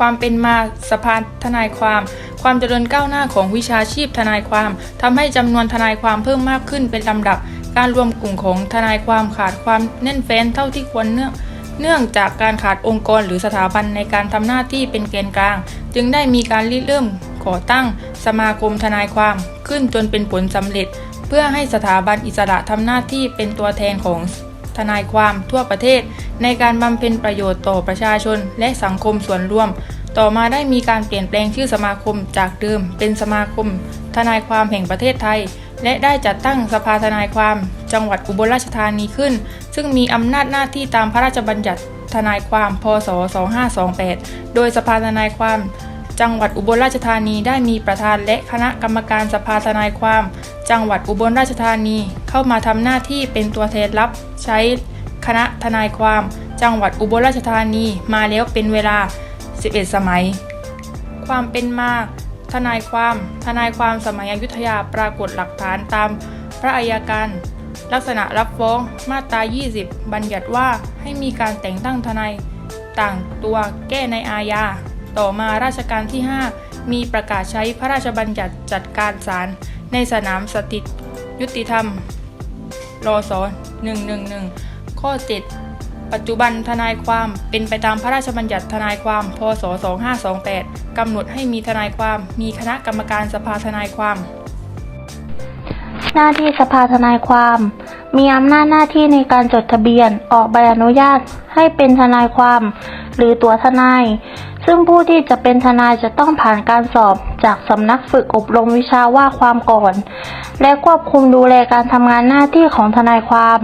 ความเป็นมาสภาทนายความ ความเจริญก้าวหน้าของวิชาชีพทนายความทำให้จำนวนทนายความเพิ่มมากขึ้นเป็นลำดับ การรวมกลุ่มของทนายความขาดความแน่นแฟ้นเท่าที่ควรเนื่องเนื่องจากการขาดองค์กรหรือสถาบันในการทำหน้าที่เป็นแกนกลาง จึงได้มีการริเริ่มก่อตั้งสมาคมทนายความขึ้นจนเป็นผลสำเร็จ เพื่อให้สถาบันอิสระทำหน้าที่เป็นตัวแทนของทนายความทั่วประเทศ ในการบำเพ็ญประโยชน์ต่อประชาชนและสังคมส่วนรวม ต่อมาได้มีการเปลี่ยนแปลงชื่อสมาคมจากเดิม เป็นสมาคม ทนายความแห่งประเทศไทย และได้จัดตั้งสภาทนายความ จังหวัดอุบลราชธานีขึ้น ซึ่งมีอำนาจหน้าที่ตามพระราชบัญญัติทนายความพศ 2528 โดยสภาทนายความ จังหวัดอุบลราชธานีได้มีประธานและคณะกรรมการสภาทนายความ จังหวัดอุบลราชธานีเข้ามาทำหน้าที่เป็นตัวแทนรับใช้คณะทนายความ จังหวัดอุบลราชธานีมาแล้วเป็นเวลา 11 สมัย ความเป็นมา ทนายความ ทนายความสมัยอยุธยาปรากฏหลักฐานตามพระอัยการ ลักษณะรับฟ้อง มาตรา 20 บัญญัติว่าให้มีการแต่งตั้งทนายต่างตัวแก้ในอาญา ต่อมาราชการที่ 5 มีประกาศใช้พระราชบัญญัติจัดการศาลในสนามสถิตยุติธรรมรอศ111 ข้อ 7 ปัจจุบันทนายความเป็นไปตามพระราชบัญญัติทนายความ พศ 2528 กำหนดให้มีทนายความ มีคณะกรรมการสภาทนายความ หน้าที่สภาทนายความ มีอำนาจหน้าที่ในการจดทะเบียน ออกใบอนุญาตให้เป็นทนายความ หรือตัวทนาย ซึ่งผู้ที่จะเป็นทนายจะต้องผ่านการสอบ จากสำนักฝึกอบรมวิชาว่าความก่อน และควบคุมดูแลการทำงานหน้าที่ของทนายความ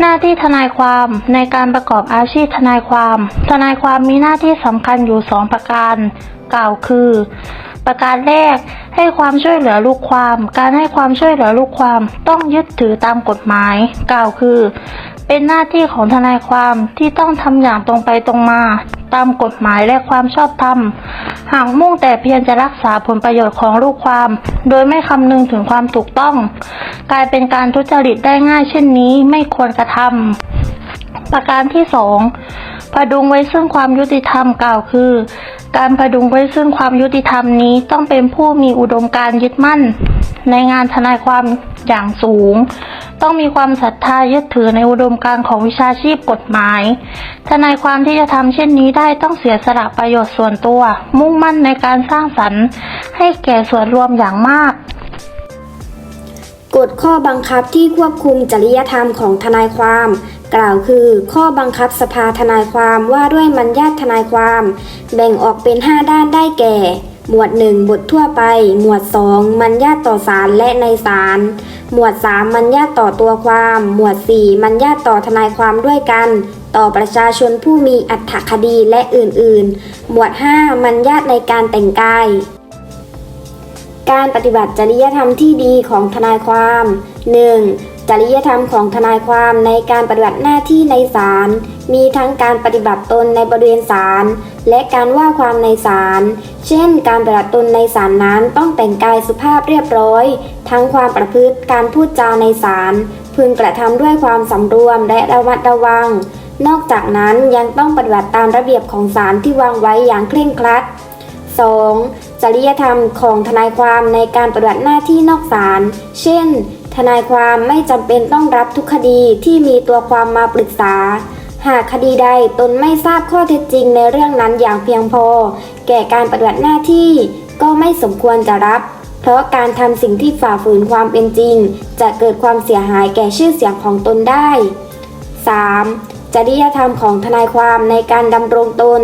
หน้าที่ทนายความในการประกอบอาชีพทนายความ ทนายความมีหน้าที่สำคัญอยู่สองประการ กล่าวคือ ประการแรกให้ความช่วยเหลือลูกความ การให้ความช่วยเหลือลูกความต้องยึดถือตามกฎหมาย กล่าวคือ เป็นหน้าที่ของทนายความที่ต้องทำอย่างตรงไปตรงมา ตามกฎหมายและความชอบธรรม หากมุ่งแต่เพียงจะรักษาผลประโยชน์ของลูกความ โดยไม่คำนึงถึงความถูกต้อง กลายเป็นการทุจริตได้ง่ายเช่นนี้ไม่ควรกระทำประการที่สองพดุงไว้ซึ่งความยุติธรรมกล่าวคือ การพดุงไว้ซึ่งความยุติธรรมนี้ต้องเป็นผู้มีอุดมการณ์ยึดมั่น ในงานทนายความอย่างสูง ต้องมีความศรัทธายึดถือในอุดมการณ์ของวิชาชีพกฎหมาย ทนายความที่จะทำเช่นนี้ได้ต้องเสียสละประโยชน์ส่วนตัว มุ่งมั่นในการสร้างสรรค์ให้แก่ส่วนรวมอย่างมากกฎข้อบังคับที่ควบคุมจริยธรรมของทนายความ กล่าวคือ ข้อบังคับสภาทนายความว่าด้วยมัญญาตทนายความ แบ่งออกเป็น 5 ด้านได้แก่ หมวด 1 บททั่วไป หมวด 2 มัญญาติต่อศาลและในศาลหมวด 3 มัญญาติต่อตัวความ หมวด 4 มัญญาติต่อทนายความด้วยกัน ต่อประชาชนผู้มีอัตถคดีและอื่นๆ หมวด 5 มัญญาติในการแต่งกาย การปฏิบัติจริยธรรมที่ดีของทนายความ 1. จริยธรรมของทนายความในการปฏิบัติหน้าที่ในศาลมีทั้งการปฏิบัติตนในบริเวณศาลและการว่าความในศาลเช่น การปฏิบัติตนในศาลนั้นต้องแต่งกายสุภาพเรียบร้อย ทั้งความประพฤติการพูดจาในศาลพึงกระทำด้วยความสำรวมและระมัดระวัง นอกจากนั้นยังต้องปฏิบัติตามระเบียบของศาลที่วางไว้อย่างเคร่งครัด 2. จริยธรรมของทนายความในการปฏิบัติหน้าที่นอกศาล เช่น ทนายความไม่จำเป็นต้องรับทุกคดีที่มีตัวความมาปรึกษา หากคดีใดตนไม่ทราบข้อเท็จจริงในเรื่องนั้นอย่างเพียงพอ แก่การปฏิบัติหน้าที่ ก็ไม่สมควรจะรับ เพราะการทำสิ่งที่ฝ่าฝืนความเป็นจริง จะเกิดความเสียหายแก่ชื่อเสียงของตนได้ 3. จริยธรรมของทนายความในการดำรงตน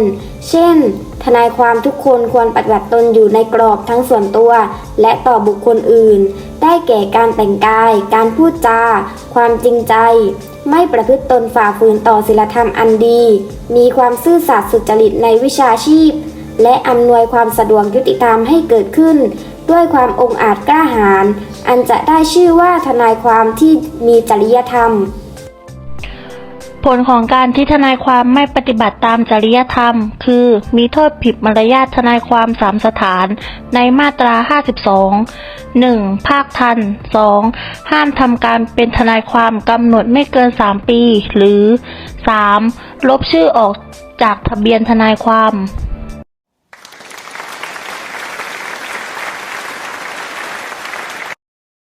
เช่น ทนายความทุกคนควรปฏิบัติตนอยู่ในกรอบทั้งส่วนตัว และต่อบุคคลอื่น ได้แก่การแต่งกาย การพูดจา ความจริงใจ ไม่ประพฤติตนฝ่าฝืนต่อศีลธรรมอันดี มีความซื่อสัตย์สุจริตในวิชาชีพ และอำนวยความสะดวกยุติธรรมให้เกิดขึ้น ด้วยความองอาจกล้าหาญอันจะได้ชื่อว่าทนายความที่มีจริยธรรม ผลของการที่ทนายความไม่ปฏิบัติตามจริยธรรม คือมีโทษผิดมารยาททนายความสามสถาน ในมาตรา 52 1. ภาคทัน 2. ห้ามทำการเป็นทนายความกำหนดไม่เกิน 3 ปี หรือ 3. ลบชื่อออกจากทะเบียนทนายความ